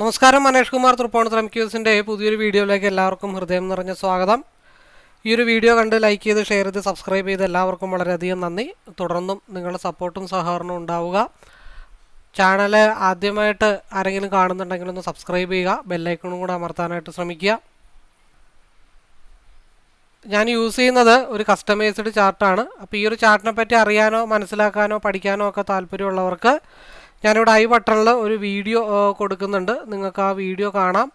നമസ്കാരം മനേഷ് കുമാർ തൃപ്പോണത്തരം ക്യൂസിന്റെ പുതിയൊരു വീഡിയോയിലേക്ക് എല്ലാവർക്കും ഹൃദയം നിറഞ്ഞ സ്വാഗതം. ഈ ഒരു വീഡിയോ കണ്ട് ലൈക്ക് ചെയ്ത് ഷെയർ ചെയ്ത് സബ്സ്ക്രൈബ് ചെയ്ത് എല്ലാവർക്കും വളരെയധികം നന്ദി. തുടർന്നും നിങ്ങളുടെ സപ്പോർട്ടും സഹകരണവും ഉണ്ടാവുക. ചാനൽ ആദ്യമായിട്ട് ആരെങ്കിലും കാണുന്നുണ്ടെങ്കിൽ ഒന്ന് സബ്സ്ക്രൈബ് ചെയ്യുക. ബെല്ലൈക്കണും കൂടെ അമർത്താനായിട്ട് ശ്രമിക്കുക. ഞാൻ യൂസ് ചെയ്യുന്നത് ഒരു കസ്റ്റമൈസ്ഡ് ചാർട്ടാണ് അപ്പോൾ ഈ ഒരു ചാർട്ടിനെ പറ്റി അറിയാനോ മനസ്സിലാക്കാനോ പഠിക്കാനോ ഒക്കെ താല്പര്യമുള്ളവർക്ക് ഞാനിവിടെ ഐ ബട്ടണിൽ ഒരു വീഡിയോ കൊടുക്കുന്നുണ്ട്. നിങ്ങൾക്ക് ആ വീഡിയോ കാണാം.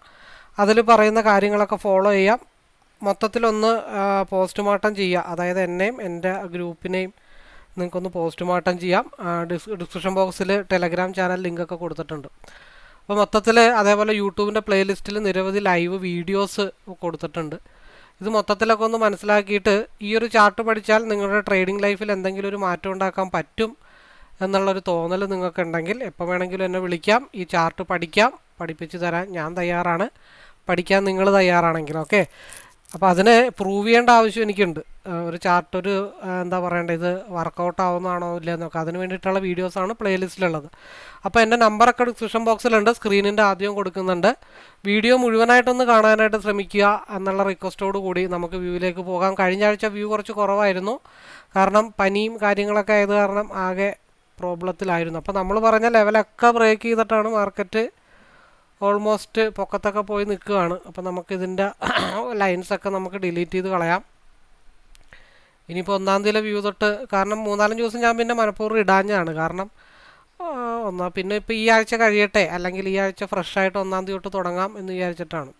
അതിൽ പറയുന്ന കാര്യങ്ങളൊക്കെ ഫോളോ ചെയ്യാം. മൊത്തത്തിലൊന്ന് പോസ്റ്റ്മോർട്ടം ചെയ്യുക. അതായത് എന്നെയും എന്റെ ഗ്രൂപ്പിനെയും നിങ്ങൾക്കൊന്ന് പോസ്റ്റ്മോർട്ടം ചെയ്യാം. ഡിസ് ഡിസ്ക്രിപ്ഷൻ ബോക്സിൽ ടെലഗ്രാം ചാനൽ ലിങ്കൊക്കെ കൊടുത്തിട്ടുണ്ട്. അപ്പോൾ മൊത്തത്തിൽ അതേപോലെ യൂട്യൂബിന്റെ പ്ലേലിസ്റ്റിൽ നിരവധി ലൈവ് വീഡിയോസ് കൊടുത്തിട്ടുണ്ട്. ഇത് മൊത്തത്തിലൊക്കെ ഒന്ന് മനസ്സിലാക്കിയിട്ട് ഈ ഒരു ചാർട്ട് പഠിച്ചാൽ നിങ്ങളുടെ ട്രേഡിംഗ് ലൈഫിൽ എന്തെങ്കിലും ഒരു മാറ്റം ഉണ്ടാക്കാൻ പറ്റും. എന്നുള്ളൊരു തോന്നൽ നിങ്ങൾക്കുണ്ടെങ്കിൽ എപ്പോൾ വേണമെങ്കിലും എന്നെ വിളിക്കാം. ഈ ചാർട്ട് പഠിക്കാം. പഠിപ്പിച്ച് തരാൻ ഞാൻ തയ്യാറാണ്. പഠിക്കാൻ നിങ്ങൾ തയ്യാറാണെങ്കിൽ ഓക്കെ അപ്പോൾ അതിനെ പ്രൂവ് ചെയ്യേണ്ട ആവശ്യം എനിക്കുണ്ട്. ഒരു ചാർട്ട് ഒരു എന്താ പറയേണ്ടത്? ഇത് വർക്കൗട്ട് ആവുന്നതാണോ ഇല്ലയെന്നൊക്കെ അതിന് വേണ്ടിയിട്ടുള്ള വീഡിയോസാണ് പ്ലേലിസ്റ്റിലുള്ളത് അപ്പോൾ എന്റെ നമ്പറൊക്കെ ഡിസ്ക്രിപ്ഷൻ ബോക്സിലുണ്ട് സ്ക്രീനിന്റെ ആദ്യം കൊടുക്കുന്നുണ്ട്. വീഡിയോ മുഴുവനായിട്ടൊന്ന് കാണാനായിട്ട് ശ്രമിക്കുക എന്നുള്ള റിക്വസ്റ്റോട് കൂടി നമുക്ക് വ്യൂവിലേക്ക് പോകാം. കഴിഞ്ഞ ആഴ്ച വ്യൂ കുറച്ച് കുറവായിരുന്നു. കാരണം പനിയും കാര്യങ്ങളൊക്കെ ആയത് കാരണം ആകെ പ്രോബ്ലത്തിലായിരുന്നു. അപ്പോൾ നമ്മൾ പറഞ്ഞ ലെവലൊക്കെ ബ്രേക്ക് ചെയ്തിട്ടാണ് മാർക്കറ്റ് ഓൾമോസ്റ്റ് പൊക്കത്തൊക്കെ പോയി നിൽക്കുകയാണ്. അപ്പോൾ നമുക്കിതിന്റെ ലൈൻസൊക്കെ നമുക്ക് ഡിലീറ്റ് ചെയ്ത് കളയാം. ഇനിയിപ്പോൾ ഒന്നാം തീയതി വ്യൂ തൊട്ട് കാരണം മൂന്നാലഞ്ച് ദിവസം ഞാൻ പിന്നെ മനഃപൂർവം ഇടാഞ്ഞാണ് കാരണം ഒന്നാം പിന്നെ ഇപ്പോൾ ഈ ആഴ്ച കഴിയട്ടെ അല്ലെങ്കിൽ ഈ ആഴ്ച ഫ്രഷായിട്ട് ഒന്നാം തീയതി തൊട്ട് തുടങ്ങാം എന്ന് വിചാരിച്ചിട്ടാണ്.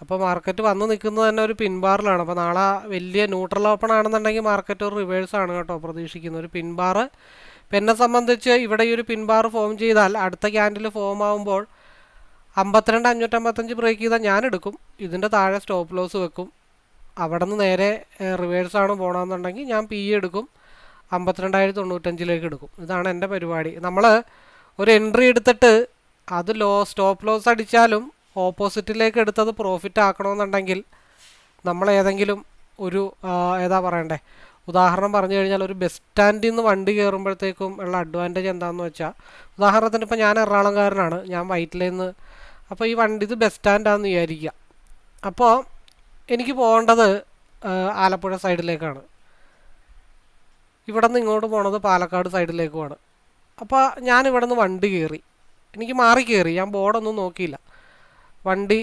അപ്പോൾ മാർക്കറ്റ് വന്ന് നിൽക്കുന്നത് തന്നെ ഒരു പിൻബാറിലാണ് അപ്പോൾ നാളെ വലിയ ന്യൂട്രൽ ഓപ്പൺ ആണെന്നുണ്ടെങ്കിൽ മാർക്കറ്റ് ഒരു റിവേഴ്സാണ് കേട്ടോ പ്രതീക്ഷിക്കുന്നത്. ഒരു പിൻബാർ ഇപ്പം എന്നെ സംബന്ധിച്ച് ഇവിടെ ഈ ഒരു പിൻബാർ ഫോം ചെയ്താൽ അടുത്ത ക്യാൻഡിൽ ഫോം ആകുമ്പോൾ അമ്പത്തിരണ്ട് അഞ്ഞൂറ്റമ്പത്തഞ്ച് ബ്രേക്ക് ചെയ്താൽ ഞാൻ എടുക്കും. ഇതിന്റെ താഴെ സ്റ്റോപ്പ് ലോസ് വെക്കും. അവിടെ നിന്ന് നേരെ റിവേഴ്സാണ് പോകണമെന്നുണ്ടെങ്കിൽ ഞാൻ പി എടുക്കും. അമ്പത്തിരണ്ടായിരത്തി തൊണ്ണൂറ്റഞ്ചിലേക്ക് എടുക്കും. ഇതാണ് എന്റെ പരിപാടി. നമ്മൾ ഒരു എൻട്രി എടുത്തിട്ട് അത് ലോ സ്റ്റോപ്പ് ലോസ് അടിച്ചാലും ഓപ്പോസിറ്റിലേക്ക് എടുത്തത് പ്രോഫിറ്റ് ആക്കണമെന്നുണ്ടെങ്കിൽ നമ്മൾ ഏതെങ്കിലും ഒരു ഏതാ പറയണ്ടേ? ഉദാഹരണം പറഞ്ഞു കഴിഞ്ഞാൽ ഒരു ബസ് സ്റ്റാൻഡിൽ നിന്ന് വണ്ടി കയറുമ്പോഴത്തേക്കും ഉള്ള അഡ്വാന്റേജ് എന്താണെന്ന് വെച്ചാൽ ഉദാഹരണത്തിന് ഇപ്പോൾ ഞാൻ എറണാകുളംകാരനാണ് ഞാൻ വൈറ്റിലേന്ന്. നിന്ന് അപ്പോൾ ഈ വണ്ടി ഇത് ബസ് സ്റ്റാൻഡാന്ന് വിചാരിക്കുക അപ്പോൾ എനിക്ക് പോകേണ്ടത് ആലപ്പുഴ സൈഡിലേക്കാണ് ഇവിടെ നിന്ന് ഇങ്ങോട്ട് പോണത് പാലക്കാട് സൈഡിലേക്കുമാണ് അപ്പോൾ ഞാൻ ഇവിടെ നിന്ന് വണ്ടി കയറി എനിക്ക് മാറി കയറി ഞാൻ ബോർഡൊന്നും നോക്കിയില്ല. വണ്ടി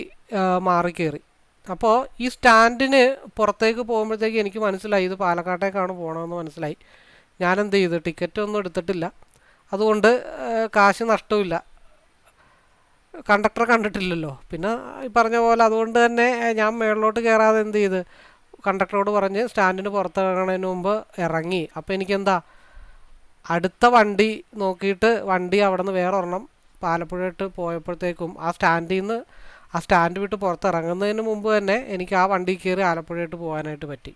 മാറി കയറി അപ്പോൾ ഈ സ്റ്റാൻഡിന് പുറത്തേക്ക് പോകുമ്പോഴത്തേക്ക് എനിക്ക് മനസ്സിലായി ഇത് പാലക്കാട്ടേക്കാണ് പോകണമെന്ന് മനസ്സിലായി. ഞാൻ എന്ത് ചെയ്തു? ടിക്കറ്റ് ഒന്നും എടുത്തിട്ടില്ല. അതുകൊണ്ട് കാശ് നഷ്ടമില്ല കണ്ടക്ടറെ കണ്ടിട്ടില്ലല്ലോ. പിന്നെ ഈ പറഞ്ഞ പോലെ അതുകൊണ്ട് തന്നെ ഞാൻ മേളിലോട്ട് കയറാതെ എന്ത് ചെയ്ത്? കണ്ടക്ടറോട് പറഞ്ഞ് സ്റ്റാൻഡിന് പുറത്തിറങ്ങണതിന് മുമ്പ് ഇറങ്ങി. അപ്പോൾ എനിക്കെന്താ? അടുത്ത വണ്ടി നോക്കിയിട്ട് വണ്ടി അവിടെ നിന്ന് വേറെ ഒരെണ്ണം പാലപ്പുഴയിട്ട് പോയപ്പോഴത്തേക്കും ആ സ്റ്റാൻഡിൽ നിന്ന് ആ സ്റ്റാൻഡ് വിട്ട് പുറത്തിറങ്ങുന്നതിന് മുമ്പ് തന്നെ എനിക്ക് ആ വണ്ടി കയറി ആലപ്പുഴയിട്ട് പോകാനായിട്ട് പറ്റി.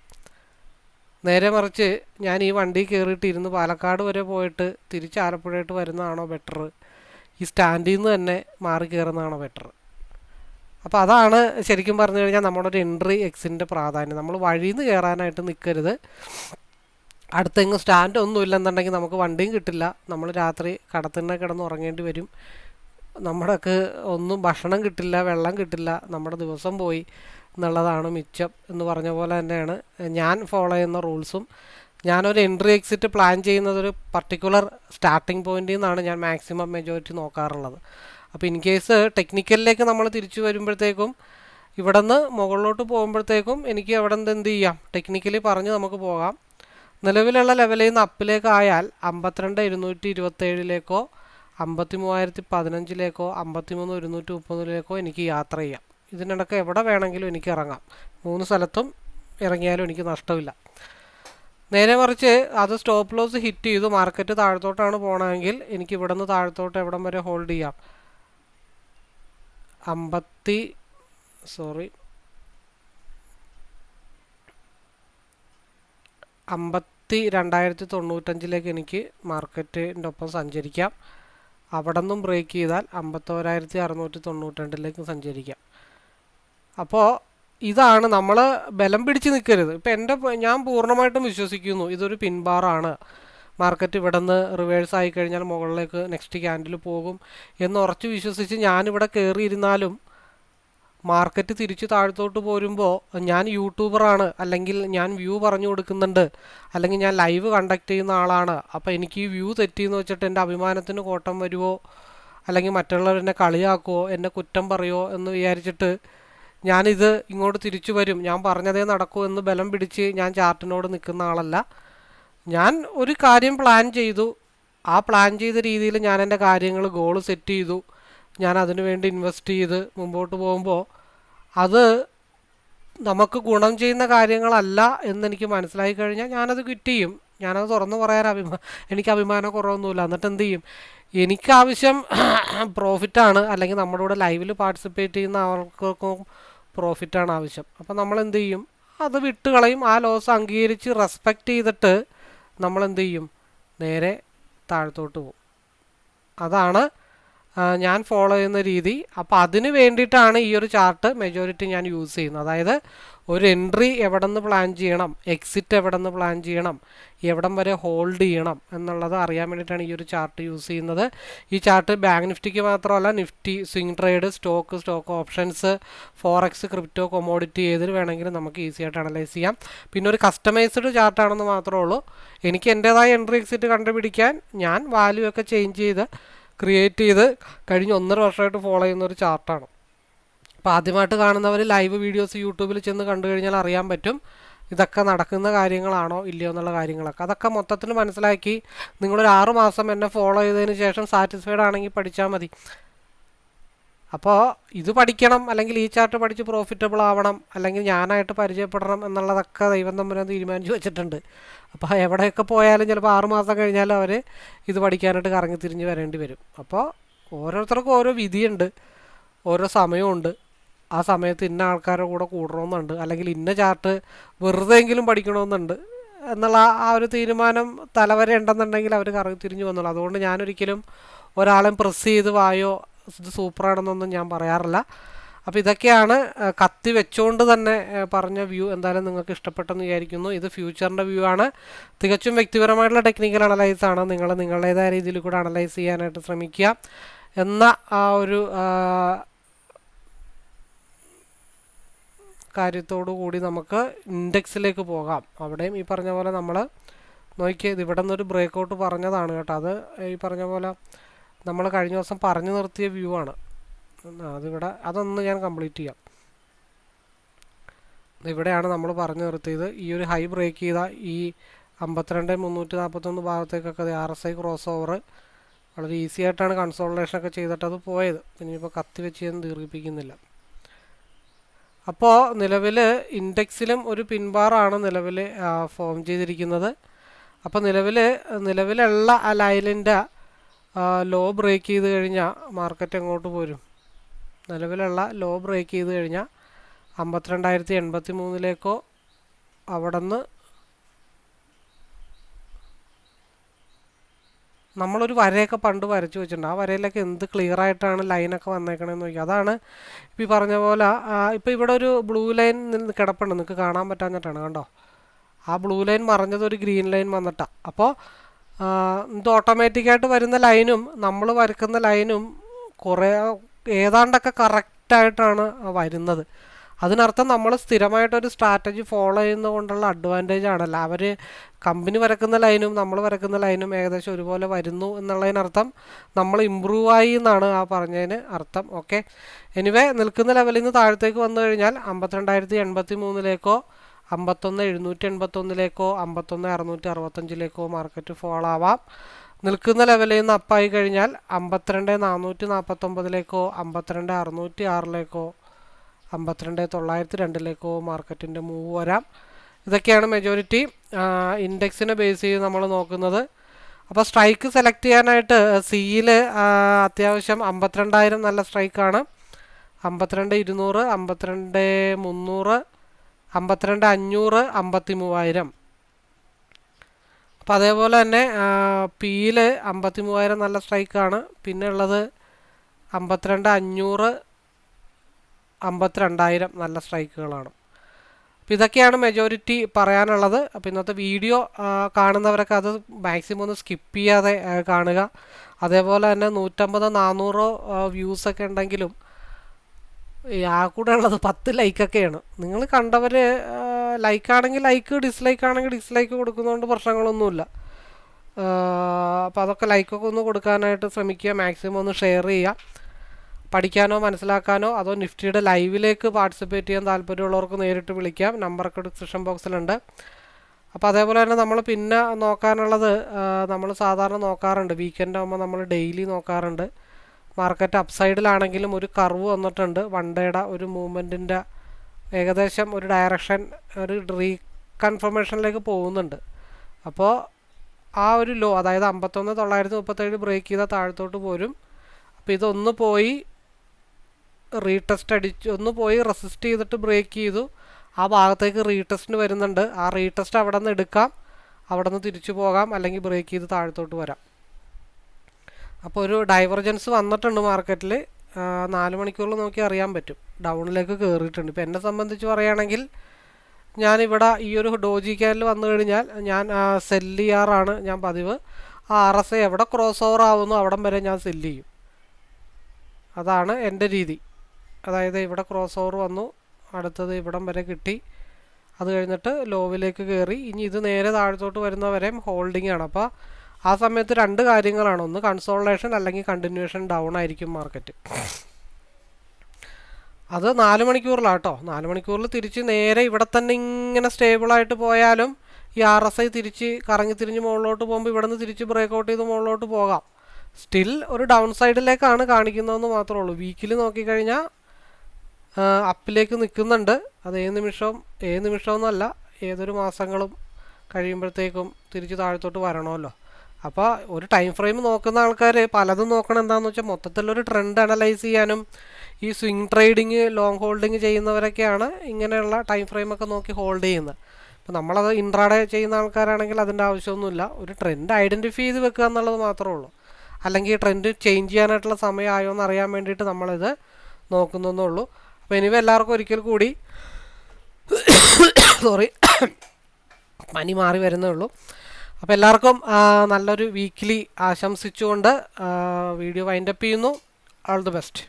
നേരെ മറിച്ച് ഞാൻ ഈ വണ്ടി കയറിയിട്ട് ഇരുന്ന് പാലക്കാട് വരെ പോയിട്ട് തിരിച്ച് ആലപ്പുഴയിട്ട് വരുന്നതാണോ ബെറ്റർ ഈ സ്റ്റാൻഡിൽ നിന്ന് തന്നെ മാറി കയറുന്നതാണോ ബെറ്റർ അപ്പോൾ അതാണ് ശരിക്കും പറഞ്ഞു കഴിഞ്ഞാൽ നമ്മുടെ ഒരു എൻട്രി എക്സിന്റെ പ്രാധാന്യം. നമ്മൾ വഴിയിൽ നിന്ന് കയറാനായിട്ട് നിൽക്കരുത് അടുത്തെങ്ങും സ്റ്റാൻഡ് ഒന്നും ഇല്ലെന്നുണ്ടെങ്കിൽ നമുക്ക് വണ്ടിയും കിട്ടില്ല. നമ്മൾ രാത്രി കടത്തിനെ കിടന്ന് ഉറങ്ങേണ്ടി വരും. നമ്മുടെക്ക് ഒന്നും ഭക്ഷണം കിട്ടില്ല വെള്ളം കിട്ടില്ല നമ്മുടെ ദിവസം പോയി എന്നുള്ളതാണ് മിച്ചം എന്ന് പറഞ്ഞ പോലെ തന്നെയാണ്. ഞാൻ ഫോളോ ചെയ്യുന്ന റൂൾസും ഞാനൊരു എൻട്രി എക്സിറ്റ് പ്ലാൻ ചെയ്യുന്നത് ഒരു പർട്ടിക്കുലർ സ്റ്റാർട്ടിംഗ് പോയിന്റിൽ നിന്നാണ് ഞാൻ മാക്സിമം മെജോറിറ്റി നോക്കാറുള്ളത്. അപ്പോൾ ഇൻ കേസ് ടെക്നിക്കലിലേക്ക് നമ്മൾ തിരിച്ചു വരുമ്പോഴത്തേക്കും ഇവിടെ നിന്ന് മുകളിലോട്ട് പോകുമ്പോഴത്തേക്കും എനിക്ക് അവിടെ നിന്ന് എന്ത് ചെയ്യാം? ടെക്നിക്കലി പറഞ്ഞ് നമുക്ക് പോകാം. നിലവിലുള്ള ലെവലിൽ നിന്ന് അപ്പിലേക്കായാൽ അമ്പത്തിരണ്ട് ഇരുന്നൂറ്റി ഇരുപത്തേഴിലേക്കോ അമ്പത്തി മൂവായിരത്തി പതിനഞ്ചിലേക്കോ അമ്പത്തി മൂന്ന് ഒരുന്നൂറ്റി മുപ്പതിലേക്കോ എനിക്ക് യാത്ര ചെയ്യാം. ഇതിനിടയ്ക്ക് എവിടെ വേണമെങ്കിലും എനിക്ക് ഇറങ്ങാം. മൂന്ന് സ്ഥലത്തും ഇറങ്ങിയാലും എനിക്ക് നഷ്ടമില്ല. നേരെ മറിച്ച് അത് സ്റ്റോപ്പ് ലോസ് ഹിറ്റ് ചെയ്തു മാർക്കറ്റ് താഴത്തോട്ടാണ് പോകണമെങ്കിൽ എനിക്ക് ഇവിടെ നിന്ന് താഴത്തോട്ട് എവിടം വരെ ഹോൾഡ് ചെയ്യാം. അമ്പത്തി സോറി അമ്പത്തി രണ്ടായിരത്തി തൊണ്ണൂറ്റഞ്ചിലേക്ക് എനിക്ക് മാർക്കറ്റിന്റെ ഒപ്പം സഞ്ചരിക്കാം. അവിടെ നിന്നും ബ്രേക്ക് ചെയ്താൽ അമ്പത്തോരായിരത്തി അറുന്നൂറ്റി തൊണ്ണൂറ്റി രണ്ടിലേക്ക് സഞ്ചരിക്കാം. അപ്പോൾ ഇതാണ് നമ്മൾ ബലം പിടിച്ച് നിൽക്കരുത് ഇപ്പം എന്റെ ഞാൻ പൂർണമായിട്ടും വിശ്വസിക്കുന്നു ഇതൊരു പിൻബാറാണ് മാർക്കറ്റ് ഇവിടെ നിന്ന് റിവേഴ്സ് ആയി കഴിഞ്ഞാൽ മുകളിലേക്ക് നെക്സ്റ്റ് ക്യാൻഡിൽ പോകും എന്ന് ഉറച്ചു വിശ്വസിച്ച് ഞാനിവിടെ കയറിയിരുന്നാലും മാർക്കറ്റ് തിരിച്ച് താഴത്തോട്ട് പോരുമ്പോൾ ഞാൻ യൂട്യൂബറാണ് അല്ലെങ്കിൽ ഞാൻ വ്യൂ പറഞ്ഞു കൊടുക്കുന്നുണ്ട് അല്ലെങ്കിൽ ഞാൻ ലൈവ് കണ്ടക്ട് ചെയ്യുന്ന ആളാണ് അപ്പോൾ എനിക്ക് ഈ വ്യൂ തെറ്റിയെന്ന് വെച്ചിട്ട് എന്റെ അഭിമാനത്തിന് കോട്ടം വരുമോ അല്ലെങ്കിൽ മറ്റുള്ളവർ എന്നെ കളിയാക്കുമോ എന്നെ കുറ്റം പറയുമോ എന്ന് വിചാരിച്ചിട്ട് ഞാനിത് ഇങ്ങോട്ട് തിരിച്ചു വരും. ഞാൻ പറഞ്ഞതേ നടക്കൂ എന്ന് ബലം പിടിച്ച് ഞാൻ ചാർട്ടിനോട് നിൽക്കുന്ന ആളല്ല. ഞാൻ ഒരു കാര്യം പ്ലാൻ ചെയ്തു. ആ പ്ലാൻ ചെയ്ത രീതിയിൽ ഞാൻ എന്റെ കാര്യങ്ങൾ ഗോൾ സെറ്റ് ചെയ്തു. ഞാൻ അതിനു വേണ്ടി ഇൻവെസ്റ്റ് ചെയ്ത് മുമ്പോട്ട് പോകുമ്പോൾ അത് നമുക്ക് ഗുണം ചെയ്യുന്ന കാര്യങ്ങളല്ല എന്നെനിക്ക് മനസ്സിലായി കഴിഞ്ഞാൽ ഞാനത് ക്വിറ്റ് ചെയ്യും. ഞാനത് തുറന്നു പറയാൻ അഭിമാ എനിക്ക് അഭിമാന കുറവൊന്നുമില്ല. എന്നിട്ട് എന്ത് ചെയ്യും? എനിക്കാവശ്യം പ്രോഫിറ്റാണ് അല്ലെങ്കിൽ നമ്മുടെ കൂടെ ലൈവിൽ പാർട്ടിസിപ്പേറ്റ് ചെയ്യുന്ന ആൾക്കൊക്കെ പ്രോഫിറ്റാണ് ആവശ്യം. അപ്പം നമ്മൾ എന്ത് ചെയ്യും? അത് വിട്ടുകളയും. ആ ലോസ് അംഗീകരിച്ച് റെസ്പെക്റ്റ് ചെയ്തിട്ട് നമ്മൾ എന്ത് ചെയ്യും? നേരെ താഴത്തോട്ട് പോകും. അതാണ് ഞാൻ ഫോളോ ചെയ്യുന്ന രീതി. അപ്പോൾ അതിന് വേണ്ടിയിട്ടാണ് ഈ ഒരു ചാർട്ട് മെജോറിറ്റി ഞാൻ യൂസ് ചെയ്യുന്നത്. അതായത് ഒരു എൻട്രി എവിടെ നിന്ന് പ്ലാൻ ചെയ്യണം എക്സിറ്റ് എവിടെ നിന്ന് പ്ലാൻ ചെയ്യണം എവിടം വരെ ഹോൾഡ് ചെയ്യണം എന്നുള്ളത് അറിയാൻ വേണ്ടിയിട്ടാണ് ഈ ഒരു ചാർട്ട് യൂസ് ചെയ്യുന്നത്. ഈ ചാർട്ട് ബാങ്ക് നിഫ്റ്റിക്ക് മാത്രമല്ല Nifty swing trade stock stock options forex crypto commodity ഏതിൽ വേണമെങ്കിലും നമുക്ക് ഈസി ആയിട്ട് അനലൈസ് ചെയ്യാം. പിന്നെ ഒരു കസ്റ്റമൈസ്ഡ് ചാർട്ടാണെന്ന് മാത്രമേ ഉള്ളൂ. എനിക്ക് എന്റേതായ എൻട്രി എക്സിറ്റ് കണ്ടുപിടിക്കാൻ ഞാൻ വാല്യൂ ഒക്കെ ചേഞ്ച് ചെയ്ത് ക്രിയേറ്റ് ചെയ്ത് കഴിഞ്ഞ ഒന്നര വർഷമായിട്ട് ഫോളോ ചെയ്യുന്ന ഒരു ചാർട്ടാണ് അപ്പോൾ ആദ്യമായിട്ട് കാണുന്നവർ ലൈവ് വീഡിയോസ് യൂട്യൂബിൽ ചെന്ന് കണ്ടു കഴിഞ്ഞാൽ അറിയാൻ പറ്റും ഇതൊക്കെ നടക്കുന്ന കാര്യങ്ങളാണോ ഇല്ലയോ എന്നുള്ള കാര്യങ്ങളൊക്കെ. അതൊക്കെ മൊത്തത്തിൽ മനസ്സിലാക്കി നിങ്ങളൊരു ആറ് മാസം എന്നെ ഫോളോ ചെയ്തതിന് ശേഷം സാറ്റിസ്ഫൈഡ് ആണെങ്കിൽ പഠിച്ചാൽ മതി. അപ്പോൾ ഇത് പഠിക്കണം അല്ലെങ്കിൽ ഈ ചാർട്ട് പഠിച്ച് പ്രോഫിറ്റബിൾ ആവണം അല്ലെങ്കിൽ ഞാനായിട്ട് പരിചയപ്പെടണം എന്നുള്ളതൊക്കെ ദൈവം തമ്മിൽ തീരുമാനിച്ചു വെച്ചിട്ടുണ്ട്. അപ്പോൾ എവിടെയൊക്കെ പോയാലും ചിലപ്പോൾ ആറുമാസം കഴിഞ്ഞാലും അവർ ഇത് പഠിക്കാനായിട്ട് കറങ്ങി തിരിഞ്ഞ് വരേണ്ടി വരും. അപ്പോൾ ഓരോരുത്തർക്കും ഓരോ വിധിയുണ്ട് ഓരോ സമയമുണ്ട് ആ സമയത്ത് ഇന്ന ആൾക്കാരുടെ കൂടെ കൂടണമെന്നുണ്ട് അല്ലെങ്കിൽ ഇന്ന ചാർട്ട് വെറുതെയെങ്കിലും പഠിക്കണമെന്നുണ്ട് എന്നുള്ള ആ ഒരു തീരുമാനം തലവരെ ഉണ്ടെന്നുണ്ടെങ്കിൽ അവർ കറങ്ങി തിരിഞ്ഞു വന്നുള്ളൂ അതുകൊണ്ട് ഞാനൊരിക്കലും ഒരാളെ പ്രസ് ചെയ്ത് വായോ ഇത് സൂപ്പറാണെന്നൊന്നും ഞാൻ പറയാറില്ല. അപ്പോൾ ഇതൊക്കെയാണ് കത്തി വെച്ചുകൊണ്ട് തന്നെ പറഞ്ഞ വ്യൂ എന്തായാലും നിങ്ങൾക്ക് ഇഷ്ടപ്പെട്ടെന്ന് വിചാരിക്കുന്നു. ഇത് ഫ്യൂച്ചറിന്റെ വ്യൂ ആണ്. തികച്ചും വ്യക്തിപരമായിട്ടുള്ള ടെക്നിക്കൽ അനലൈസ് ആണ്. നിങ്ങൾ നിങ്ങളുടേതായ രീതിയിൽ കൂടെ അനലൈസ് ചെയ്യാനായിട്ട് ശ്രമിക്കുക. എന്ന ആ ഒരു കാര്യത്തോടു കൂടി നമുക്ക് ഇൻഡെക്സിലേക്ക് പോകാം. അവിടെയും ഈ പറഞ്ഞ പോലെ നമ്മൾ നോക്കിയത് ഇവിടെ നിന്നൊരു ബ്രേക്ക് ഔട്ട് പറഞ്ഞതാണ് കേട്ടോ. അത് ഈ പറഞ്ഞ പോലെ നമ്മൾ കഴിഞ്ഞ ദിവസം പറഞ്ഞു നിർത്തിയ വ്യൂ ആണ്. അതിവിടെ അതൊന്ന് ഞാൻ കംപ്ലീറ്റ് ചെയ്യാം. ഇവിടെയാണ് നമ്മൾ പറഞ്ഞു നിർത്തിയത്. ഈ ഒരു ഹൈ ബ്രേക്ക് ചെയ്ത ഈ അമ്പത്തിരണ്ട് മുന്നൂറ്റി നാൽപ്പത്തൊന്ന് ഭാഗത്തേക്കൊക്കെ R S I cross over വളരെ ഈസി ആയിട്ടാണ് കൺസോൾട്ടേഷൻ ഒക്കെ ചെയ്തിട്ട് അത് പോയത്. പിന്നെ ഇപ്പോൾ കത്തി വെച്ച് ഞാൻ ദീർഘിപ്പിക്കുന്നില്ല. അപ്പോൾ നിലവിൽ ഇൻഡെക്സിലും ഒരു പിൻബാറാണ് നിലവിൽ ഫോം ചെയ്തിരിക്കുന്നത്. അപ്പോൾ നിലവിൽ നിലവിലുള്ള ആ ലൈനിന്റെ ലോ ബ്രേക്ക് ചെയ്ത് കഴിഞ്ഞാൽ മാർക്കറ്റ് എങ്ങോട്ട് പോരും? നിലവിലുള്ള ലോ ബ്രേക്ക് ചെയ്ത് കഴിഞ്ഞാൽ അമ്പത്തിരണ്ടായിരത്തി എൺപത്തി മൂന്നിലേക്കോ അവിടെ നിന്ന് നമ്മളൊരു വരയൊക്കെ പണ്ട് വരച്ചു വെച്ചിട്ടുണ്ട്. ആ വരയിലൊക്കെ എന്ത് ക്ലിയർ ആയിട്ടാണ് ലൈനൊക്കെ വന്നേക്കണമെന്ന് നോക്കി അതാണ് ഇപ്പോൾ ഈ പറഞ്ഞ പോലെ ഇപ്പോൾ ഇവിടെ ഒരു ബ്ലൂ ലൈൻ നിന്ന് കിടപ്പുണ്ട്. നിങ്ങൾക്ക് കാണാൻ പറ്റാഞ്ഞിട്ടാണ് കണ്ടോ? ആ ബ്ലൂ ലൈൻ മറഞ്ഞത് ഒരു ഗ്രീൻ ലൈൻ വന്നിട്ടാണ് അപ്പോൾ ഇത് ഓട്ടോമാറ്റിക്കായിട്ട് വരുന്ന ലൈനും നമ്മൾ വരക്കുന്ന ലൈനും കുറേ ഏതാണ്ടൊക്കെ കറക്റ്റായിട്ടാണ് വരുന്നത്. അതിനർത്ഥം നമ്മൾ സ്ഥിരമായിട്ടൊരു സ്ട്രാറ്റജി ഫോളോ ചെയ്യുന്നത് കൊണ്ടുള്ള അഡ്വാന്റേജ് ആണല്ലോ അവർ കമ്പനി വരക്കുന്ന ലൈനും നമ്മൾ വരക്കുന്ന ലൈനും ഏകദേശം ഒരുപോലെ വരുന്നു എന്നുള്ളതിനർത്ഥം നമ്മൾ ഇമ്പ്രൂവ് ആയി എന്നാണ് ആ പറഞ്ഞതിന് അർത്ഥം. ഓക്കെ എനിവേ നിൽക്കുന്ന ലെവലിൽ നിന്ന് താഴത്തേക്ക് വന്നു കഴിഞ്ഞാൽ അമ്പത്തിരണ്ടായിരത്തി എൺപത്തി മൂന്നിലേക്കോ അമ്പത്തൊന്ന് എഴുന്നൂറ്റി എൺപത്തൊന്നിലേക്കോ അമ്പത്തൊന്ന് അറുന്നൂറ്റി അറുപത്തഞ്ചിലേക്കോ മാർക്കറ്റ് ഫോൾ ആവാം നിൽക്കുന്ന ലെവലിൽ നിന്ന് അപ്പായി കഴിഞ്ഞാൽ അമ്പത്തിരണ്ട് നാനൂറ്റി നാൽപ്പത്തൊമ്പതിലേക്കോ അമ്പത്തിരണ്ട് അറുന്നൂറ്റി ആറിലേക്കോ അമ്പത്തിരണ്ട് തൊള്ളായിരത്തി രണ്ടിലേക്കോ മാർക്കറ്റിന്റെ മൂവ് വരാം. ഇതൊക്കെയാണ് മെജോറിറ്റി ഇൻഡെക്സിനെ ബേസ് ചെയ്ത് നമ്മൾ നോക്കുന്നത്. അപ്പോൾ സ്ട്രൈക്ക് സെലക്ട് ചെയ്യാനായിട്ട് സിയിൽ അത്യാവശ്യം അമ്പത്തിരണ്ടായിരം നല്ല സ്ട്രൈക്കാണ് അമ്പത്തിരണ്ട് ഇരുന്നൂറ് അമ്പത്തിരണ്ട് മുന്നൂറ് അമ്പത്തിരണ്ട് അഞ്ഞൂറ് അമ്പത്തി മൂവായിരം അപ്പോൾ അതേപോലെ തന്നെ പിയിൽ അമ്പത്തി മൂവായിരം നല്ല സ്ട്രൈക്കാണ്. പിന്നെ ഉള്ളത് അമ്പത്തിരണ്ട് അഞ്ഞൂറ് അമ്പത്തിരണ്ടായിരം നല്ല സ്ട്രൈക്കുകളാണ്. അപ്പോൾ ഇതൊക്കെയാണ് മെജോറിറ്റി പറയാനുള്ളത്. അപ്പോൾ ഇന്നത്തെ വീഡിയോ കാണുന്നവരൊക്കെ അത് മാക്സിമം ഒന്ന് സ്കിപ്പ് ചെയ്യാതെ കാണുക. അതേപോലെ തന്നെ നൂറ്റമ്പതോ നാനൂറോ വ്യൂസൊക്കെ ഉണ്ടെങ്കിലും ആ കൂടെ ഉള്ളത് പത്ത് ലൈക്കൊക്കെയാണ്. നിങ്ങൾ കണ്ടവർ ലൈക്കാണെങ്കിൽ ലൈക്ക് ഡിസ്ലൈക്ക് ആണെങ്കിൽ ഡിസ്ലൈക്ക് കൊടുക്കുന്നതുകൊണ്ട് പ്രശ്നങ്ങളൊന്നുമില്ല. അപ്പോൾ അതൊക്കെ ലൈക്കൊക്കെ ഒന്ന് കൊടുക്കാനായിട്ട് ശ്രമിക്കുക. മാക്സിമം ഒന്ന് ഷെയർ ചെയ്യുക. പഠിക്കാനോ മനസ്സിലാക്കാനോ അതോ നിഫ്റ്റിയുടെ ലൈവിലേക്ക് പാർട്ടിസിപ്പേറ്റ് ചെയ്യാൻ താല്പര്യമുള്ളവർക്ക് നേരിട്ട് വിളിക്കാം. നമ്പറൊക്കെ ഡിസ്ക്രിപ്ഷൻ ബോക്സിലുണ്ട്. അപ്പോൾ അതേപോലെ തന്നെ നമ്മൾ പിന്നെ നോക്കാനുള്ളത് നമ്മൾ സാധാരണ നോക്കാറുണ്ട്. വീക്കെൻഡ് ആകുമ്പോൾ നമ്മൾ ഡെയിലി നോക്കാറുണ്ട്. മാർക്കറ്റ് അപ്സൈഡിലാണെങ്കിലും ഒരു കർവ് വന്നിട്ടുണ്ട്. വൺ ഡേയുടെ ഒരു മൂവ്മെന്റിന്റെ ഏകദേശം ഒരു ഡയറക്ഷൻ ഒരു റീകൺഫർമേഷനിലേക്ക് പോകുന്നുണ്ട്. അപ്പോൾ ആ ഒരു ലോ അതായത് അമ്പത്തൊന്ന് തൊള്ളായിരത്തി മുപ്പത്തേഴ് ബ്രേക്ക് ചെയ്താൽ താഴത്തോട്ട് പോരും. അപ്പോൾ ഇതൊന്ന് പോയി റീടെസ്റ്റ് അടിച്ച് ഒന്ന് പോയി റെസിസ്റ്റ് ചെയ്തിട്ട് ബ്രേക്ക് ചെയ്തു. ആ ഭാഗത്തേക്ക് റീടെസ്റ്റിന് വരുന്നുണ്ട്. ആ റീടെസ്റ്റ് അവിടെ നിന്ന് എടുക്കാം. അവിടെ നിന്ന് തിരിച്ചു പോകാം. അല്ലെങ്കിൽ ബ്രേക്ക് ചെയ്ത് താഴത്തോട്ട് വരാം. അപ്പോൾ ഒരു ഡൈവർജൻസ് വന്നിട്ടുണ്ട് മാർക്കറ്റിൽ നാല് മണിക്കൂറിൽ നോക്കി അറിയാൻ പറ്റും. ഡൗണിലേക്ക് കയറിയിട്ടുണ്ട് ഇപ്പോൾ എന്നെ സംബന്ധിച്ച് പറയുകയാണെങ്കിൽ ഞാനിവിടെ ഈ ഒരു ഡോജി ക്യാനിൽ വന്നു കഴിഞ്ഞാൽ ഞാൻ സെല്ല് ചെയ്യാറാണ് ഞാൻ പതിവ്. ആ ആർ എസ് ഐ എവിടെ ക്രോസ് ഓവർ ആവുന്നു അവിടം വരെ ഞാൻ സെല്ല് ചെയ്യും. അതാണ് എന്റെ രീതി. അതായത് ഇവിടെ ക്രോസ് ഓവർ വന്നു അടുത്തത് ഇവിടം വരെ കിട്ടി. അത് കഴിഞ്ഞിട്ട് ലോവിലേക്ക് കയറി ഇനി ഇത് നേരെ താഴത്തോട്ട് വരുന്നവരെയും ഹോൾഡിംഗ് ആണ്. അപ്പോൾ ആ സമയത്ത് രണ്ട് കാര്യങ്ങളാണ്. ഒന്ന് കൺസോളേഷൻ അല്ലെങ്കിൽ കണ്ടിന്യൂഷൻ ഡൗൺ ആയിരിക്കും മാർക്കറ്റ് അത് നാല് മണിക്കൂറിലാട്ടോ നാല് മണിക്കൂറിൽ തിരിച്ച് നേരെ ഇവിടെ തന്നെ ഇങ്ങനെ സ്റ്റേബിളായിട്ട് പോയാലും ഈ ആർ എസ് ഐ തിരിച്ച് കറങ്ങി തിരിഞ്ഞ് മുകളിലോട്ട് പോകുമ്പോൾ ഇവിടെ നിന്ന് തിരിച്ച് ബ്രേക്ക് ഔട്ട് ചെയ്ത് മുകളിലോട്ട് പോകാം. സ്റ്റിൽ ഒരു ഡൗൺ സൈഡിലേക്കാണ് കാണിക്കുന്നതെന്ന് മാത്രമേ ഉള്ളൂ. വീക്കിൽ നോക്കിക്കഴിഞ്ഞാൽ അപ്പിലേക്ക് നിൽക്കുന്നുണ്ട്. അത് ഏത് നിമിഷവും ഏത് നിമിഷമൊന്നുമല്ല ഏതൊരു മാസങ്ങളും കഴിയുമ്പോഴത്തേക്കും തിരിച്ച് താഴത്തോട്ട് വരണമല്ലോ. അപ്പോൾ ഒരു ടൈം ഫ്രെയിം നോക്കുന്ന ആൾക്കാർ പലതും നോക്കണം എന്താണെന്ന് വെച്ചാൽ മൊത്തത്തിലൊരു ട്രെൻഡ് അനലൈസ് ചെയ്യാനും ഈ സ്വിംഗ് ട്രേഡിങ് ലോങ് ഹോൾഡിങ് ചെയ്യുന്നവരൊക്കെയാണ് ഇങ്ങനെയുള്ള ടൈം ഫ്രെയിമൊക്കെ നോക്കി ഹോൾഡ് ചെയ്യുന്നത്. അപ്പോൾ നമ്മളത് ഇൻട്രാഡേ ചെയ്യുന്ന ആൾക്കാരാണെങ്കിൽ അതിന്റെ ആവശ്യമൊന്നുമില്ല. ഒരു ട്രെൻഡ് ഐഡന്റിഫൈ ചെയ്ത് വെക്കുക എന്നുള്ളത് മാത്രമേ ഉള്ളൂ. അല്ലെങ്കിൽ ട്രെൻഡ് ചേഞ്ച് ചെയ്യാനായിട്ടുള്ള സമയമായോ എന്ന് അറിയാൻ വേണ്ടിയിട്ട് നമ്മളിത് നോക്കുന്നേ ഉള്ളൂ. അപ്പോൾ എനിവ എല്ലാവർക്കും ഒരിക്കൽ കൂടി സോറി പനി മാറി വരുന്നേ ഉള്ളൂ. അപ്പോൾ എല്ലാവർക്കും നല്ലൊരു വീക്കിലി ആശംസിച്ചുകൊണ്ട് വീഡിയോ വൈൻഡപ്പ് ചെയ്യുന്നു. All the best